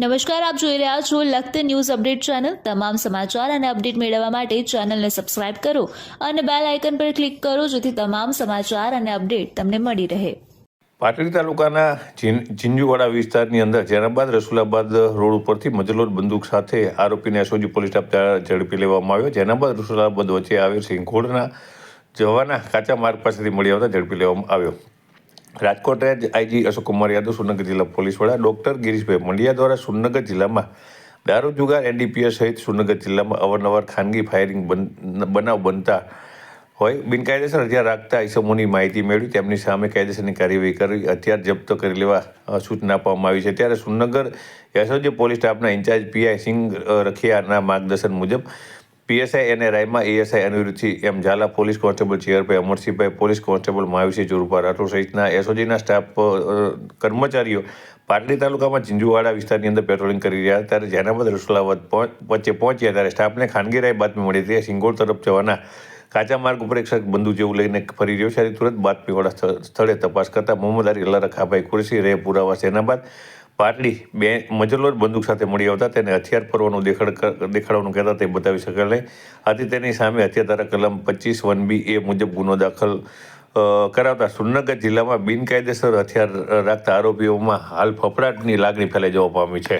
નમસ્કાર, આપ જોઈ રહ્યા છો લખત ન્યૂઝ અપડેટ ચેનલ. તમામ સમાચાર અને અપડેટ મેળવવા માટે ચેનલને સબસ્ક્રાઇબ કરો અને બેલ આઇકન પર ક્લિક કરો જેથી તમામ સમાચાર અને અપડેટ તમને મળી રહે. પાટડી તાલુકાના ઝીંઝુવાડા વિસ્તારની અંદર જેનાબાદ રસુલાબાદ રોડ ઉપરથી મજલોર બંદૂક સાથે આરોપીને એસઓજી પોલીસ સ્ટાફ દ્વારા ઝડપી લેવામાં આવ્યો. જેનાબાદ રસુલાબાદ વચ્ચે આવેલ સિંઘોડના જવાના કાચા માર્ગ પાસેથી મળી આવતા ઝડપી લેવામાં આવ્યો. રાજકોટ રેન્જ આઈજી અશોક કુમાર યાદવ સુરનગર જિલ્લા પોલીસ વડા, ડોક્ટર ગિરીશભાઈ મંડિયા દ્વારા સુરનગર જિલ્લામાં દારૂ જુગાર એનડીપીએસ સહિત સુરનગર જિલ્લામાં અવારનવાર ખાનગી ફાયરિંગ બન- બનાવ બનતા હોય. બિનકાયદેસર હથિયાર રાખતા ઇસમોની માહિતી મેળવી, તેમની સામે કાયદેસરની કાર્યવાહી કરી, હથિયાર જપ્ત કરી લેવા સૂચના આપવામાં આવી છે. ત્યારે સુરનગર એસઓજી પોલીસ સ્ટાફના ઇન્ચાર્જ પીઆઈ સિંહ રખિયાના માર્ગદર્શન મુજબ પીએસઆઈ અને રાયમાં ASI Aniruddhsinh M Zala police constable ચેરભાઈ Amarsinhbhai, police constable માયુસિંહ ચોરુપા રાઠોડ સહિતના એસઓજીના સ્ટાફ કર્મચારીઓ પાટડી તાલુકામાં ઝીંઝુવાડા વિસ્તારની અંદર પેટ્રોલિંગ કરી રહ્યા ત્યારે જેના રસુલાવાદ વચ્ચે પહોંચ્યા ત્યારે સ્ટાફને ખાનગી રાય બાતમી મળી હતી. સિંગોળ તરફ જવાના કાચા માર્ગ ઉપર એક શખ્સ બંદૂક જેવું લઈને ફરી રહ્યો છે. તુરંત બાતમીવાળા વાળા સ્થળે તપાસ કરતા મોહમ્મદ અલી અલ્લા રખાભાઈ કુરશી, રે પુરાવા સેના બાદ પાટડી બે મજલોર બંદૂક સાથે મળી આવતા તેને હથિયાર પરવાનું દેખાડ દેખાડવાનું કહેતા તે બતાવી શકેલ નહીં. આથી તેની સામે હત્યાધારા કલમ પચીસ વન બી એ મુજબ ગુનો દાખલ કરાવતા સુરનગર જિલ્લામાં બિનકાયદેસર હથિયાર રાખતા આરોપીઓમાં હાલ ફફડાટની લાગણી ફેલાઈ જવા પામી છે.